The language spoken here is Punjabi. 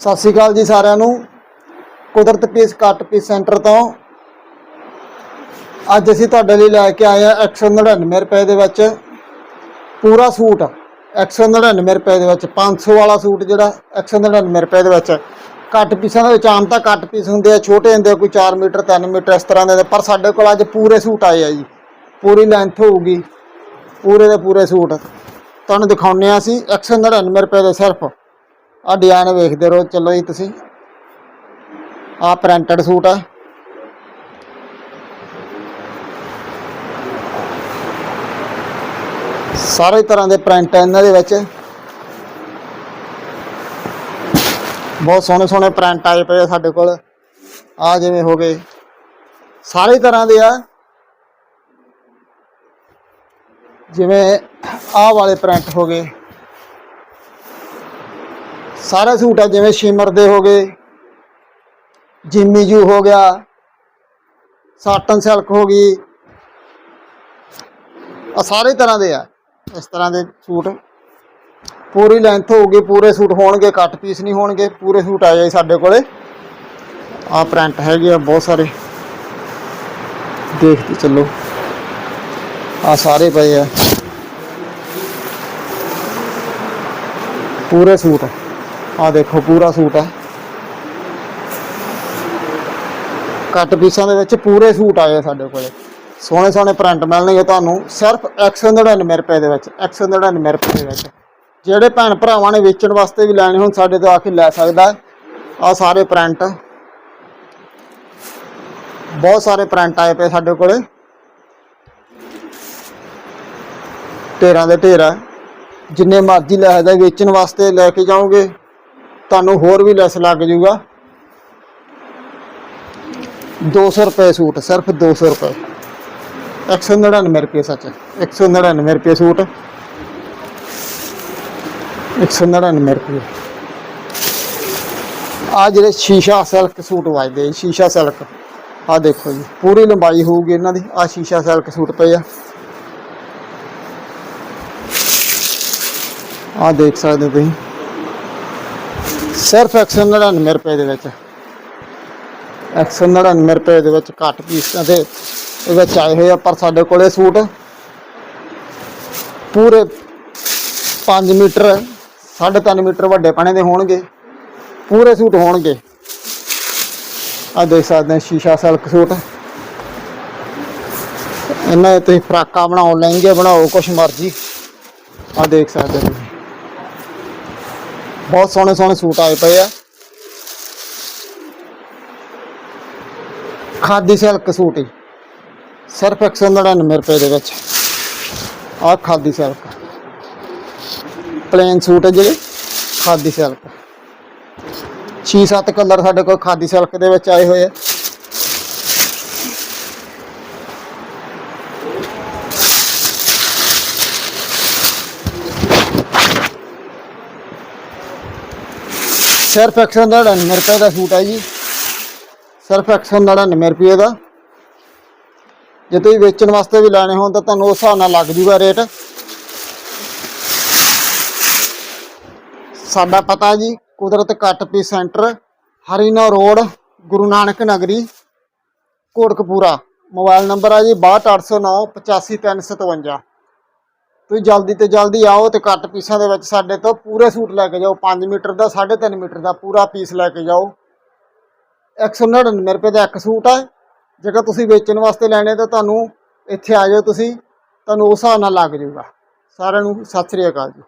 ਸਤਿ ਸ਼੍ਰੀ ਅਕਾਲ ਜੀ ਸਾਰਿਆਂ ਨੂੰ। ਕੁਦਰਤ ਪੀਸ ਕੱਟ ਪੀਸ ਸੈਂਟਰ ਤੋਂ ਅੱਜ ਅਸੀਂ ਤੁਹਾਡੇ ਲਈ ਲੈ ਕੇ ਆਏ ਆ 199 ਰੁਪਏ ਦੇ ਵਿੱਚ ਪੂਰਾ ਸੂਟ। 199 ਰੁਪਏ ਦੇ ਵਿੱਚ 500 ਵਾਲਾ ਸੂਟ ਜਿਹੜਾ 199 ਰੁਪਏ ਦੇ ਵਿੱਚ। ਕੱਟ ਪੀਸਾਂ ਦੇ ਵਿੱਚ ਆਮ ਤਾਂ ਕੱਟ ਪੀਸ ਹੁੰਦੇ ਆ, ਛੋਟੇ ਹੁੰਦੇ ਆ, ਕੋਈ 4 ਮੀਟਰ 3 ਮੀਟਰ ਇਸ ਤਰ੍ਹਾਂ ਦੇ ਪਰ ਸਾਡੇ ਕੋਲ ਅੱਜ ਪੂਰੇ ਸੂਟ ਆਏ ਆ ਜੀ। ਪੂਰੀ ਲੈਂਥ ਹੋਊਗੀ। ਪੂਰੇ ਦੇ ਪੂਰੇ ਸੂਟ। ਤੁਹਾਨੂੰ ਦਿਖਾਉਂਦੇ ਆ ਅਸੀਂ 199 ਰੁਪਏ ਦੇ ਸਿਰਫ। ਆ ਡਿਜ਼ਾਈਨ ਵੇਖਦੇ ਰਹੋ, ਚਲੋ ਜੀ ਤੁਸੀਂ। ਆ ਪ੍ਰਿੰਟਡ ਸੂਟ ਆ। ਸਾਰੇ ਤਰ੍ਹਾਂ ਦੇ ਪ੍ਰਿੰਟ ਇਹਨਾਂ ਦੇ ਵਿੱਚ। ਬਹੁਤ ਸੋਹਣੇ ਸੋਹਣੇ ਪ੍ਰਿੰਟ ਆਏ ਪਏ ਆ ਸਾਡੇ ਕੋਲ। ਆ ਜਿਵੇਂ ਹੋ ਗਏ। ਸਾਰੇ ਤਰ੍ਹਾਂ ਦੇ ਆ। ਜਿਵੇਂ ਆਹ ਵਾਲੇ ਪ੍ਰਿੰਟ ਹੋ ਗਏ। ਸਾਰੇ ਸੂਟ ਆ ਜਿਵੇਂ ਸ਼ਿਮਰ ਦੇ ਹੋ ਗਏ ਜਿਮੀ ਜੂ ਹੋ ਗਿਆ ਸਾਟਨ ਸਿਲਕ ਹੋ ਗਈ ਆ ਸਾਰੇ ਤਰ੍ਹਾਂ ਦੇ ਆ ਇਸ ਤਰ੍ਹਾਂ ਦੇ ਸੂਟ ਪੂਰੀ ਲੈਂਥ ਹੋਊਗੀ ਪੂਰੇ ਸੂਟ ਹੋਣਗੇ ਕੱਟ ਪੀਸ ਨਹੀਂ ਹੋਣਗੇ ਪੂਰੇ ਸੂਟ ਆ ਜਾਏ ਸਾਡੇ ਕੋਲੇ ਆ ਪ੍ਰਿੰਟ ਹੈਗੇ ਆ ਬਹੁਤ ਸਾਰੇ ਦੇਖਦੇ ਚੱਲੋ ਆ ਸਾਰੇ ਪਏ ਆ ਪੂਰੇ ਸੂਟ ਆ ਦੇਖੋ, ਪੂਰਾ ਸੂਟ ਹੈ। ਕੱਟ ਪੀਸਾਂ ਦੇ ਵਿੱਚ ਪੂਰੇ ਸੂਟ ਆਏ ਸਾਡੇ ਕੋਲੇ। ਸੋਹਣੇ ਸੋਹਣੇ ਪ੍ਰਿੰਟ ਮਿਲਣਗੇ ਤੁਹਾਨੂੰ। ਸਿਰਫ 199 ਰੁਪਏ ਦੇ ਵਿੱਚ 199 ਰੁਪਏ ਦੇ ਵਿੱਚ। ਜਿਹੜੇ ਭੈਣ ਭਰਾਵਾਂ ਨੇ ਵੇਚਣ ਵਾਸਤੇ ਵੀ ਲੈਣੇ ਹੋਣ, ਸਾਡੇ ਤੋਂ ਆ ਕੇ ਲੈ ਸਕਦਾ ਆ ਸਾਰੇ ਪ੍ਰਿੰਟ ਬਹੁਤ ਸਾਰੇ ਪ੍ਰਿੰਟ ਆਏ ਪਏ ਸਾਡੇ ਕੋਲੇ। ਢੇਰਾਂ ਦੇ ਢੇਰ ਆ ਜਿੰਨੇ ਮਰਜ਼ੀ ਲੈ ਸਕਦਾ, ਵੇਚਣ ਵਾਸਤੇ ਲੈ ਕੇ ਜਾਓਗੇ। ਤੁਹਾਨੂੰ ਹੋਰ ਵੀ ਲੈਸ ਲੱਗ ਜਾਊਗਾ 200 ਰੁਪਏ ਸੂਟ, ਸਿਰਫ 200 ਰੁਪਏ। 199 ਰੁਪਏ ਸੱਚ 199 ਰੁਪਏ ਸੂਟ। 199 ਰੁਪਏ। ਆ ਜਿਹੜੇ ਸ਼ੀਸ਼ਾ ਸਿਲਕ ਸੂਟ ਵਜਦੇ ਸ਼ੀਸ਼ਾ ਸਿਲਕ। ਆ ਦੇਖੋ ਜੀ, ਪੂਰੀ ਲੰਬਾਈ ਹੋਊਗੀ ਇਹਨਾਂ ਦੀ, ਆ ਸ਼ੀਸ਼ਾ ਸਿਲਕ ਸੂਟ ਪਏ ਆ। ਆ ਦੇਖ ਸਕਦੇ ਹੋ ਤੁਸੀਂ। ਸਿਰਫ 199 ਰੁਪਏ ਦੇ ਵਿੱਚ। 199 ਰੁਪਏ ਦੇ ਵਿੱਚ ਘੱਟ ਪੀਸਾਂ ਦੇ ਇਹ ਵਿੱਚ ਆਏ ਹੋਏ ਆ, ਪਰ ਸਾਡੇ ਕੋਲੇ ਸੂਟ ਪੂਰੇ 5 ਮੀਟਰ 3.5 ਮੀਟਰ ਵੱਡੇ ਪਣੇ ਦੇ ਹੋਣਗੇ। ਪੂਰੇ ਸੂਟ ਹੋਣਗੇ। ਆ ਦੇਖ ਸਕਦੇ ਹੋ ਸ਼ੀਸ਼ਾ ਸਿਲਕ ਸੂਟ। ਇਹਨਾਂ ਦੇ ਤੁਸੀਂ ਫਰਾਕਾਂ ਬਣਾਓ, ਲਹਿੰਗੇ ਬਣਾਓ, ਕੁਛ ਮਰਜ਼ੀ। ਆ ਦੇਖ ਸਕਦੇ ਹੋ ਬਹੁਤ ਸੋਹਣੇ ਸੋਹਣੇ ਸੂਟ ਆਏ ਪਏ ਆ ਖਾਦੀ ਸਿਲਕ ਸੂਟ ਹੀ ਸਿਰਫ 199 ਰੁਪਏ ਦੇ ਵਿੱਚ ਆ ਖਾਦੀ ਸਿਲਕ ਪਲੇਨ ਸੂਟ ਹੈ ਜਿਹੜੇ ਖਾਦੀ ਸਿਲਕ 6-7 ਕਲਰ ਸਾਡੇ ਕੋਲ ਖਾਦੀ ਸਿਲਕ ਦੇ ਵਿੱਚ ਆਏ ਹੋਏ ਆ ਸਿਰਫ 199 ਰੁਪਏ ਦਾ ਸੂਟ ਹੈ ਜੀ। ਸਿਰਫ 199 ਰੁਪਏ ਦਾ। ਜੇ ਤੁਸੀਂ ਵੇਚਣ ਵਾਸਤੇ ਵੀ ਲੈਣੇ ਹੋਣ ਤਾਂ ਤੁਹਾਨੂੰ ਉਸ ਹਿਸਾਬ ਨਾਲ ਲੱਗ ਜੂਗਾ ਰੇਟ। ਸਾਡਾ ਪਤਾ ਜੀ, Kudrat cut P centre, Harinau road, Guru Nanak Nagari Kotkapura mobile number ਆ ਜੀ 62809 85357 ਤੁਸੀਂ ਜਲਦੀ ਤੇ ਜਲਦੀ ਆਓ ਤੇ ਕੱਟ ਪੀਸਾਂ ਦੇ ਵਿੱਚ ਸਾਡੇ ਤੋਂ ਪੂਰੇ ਸੂਟ ਲੈ ਕੇ ਜਾਓ। 5 ਮੀਟਰ ਦਾ 3.5 ਮੀਟਰ ਦਾ ਪੂਰਾ ਪੀਸ ਲੈ ਕੇ ਜਾਓ। 199 ਰੁਪਏ ਦਾ ਇੱਕ ਸੂਟ ਹੈ ਜੇਕਰ ਤੁਸੀਂ ਵੇਚਣ ਵਾਸਤੇ ਲੈਣੇ ਤਾਂ ਤੁਹਾਨੂੰ ਇੱਥੇ ਆ ਜਾਓ ਤੁਸੀਂ। ਤੁਹਾਨੂੰ ਉਸ ਹਿਸਾਬ ਨਾਲ ਲੱਗ ਜਾਊਗਾ। ਸਾਰਿਆਂ ਨੂੰ ਸਤਿ ਸ੍ਰੀ ਅਕਾਲ ਜੀ।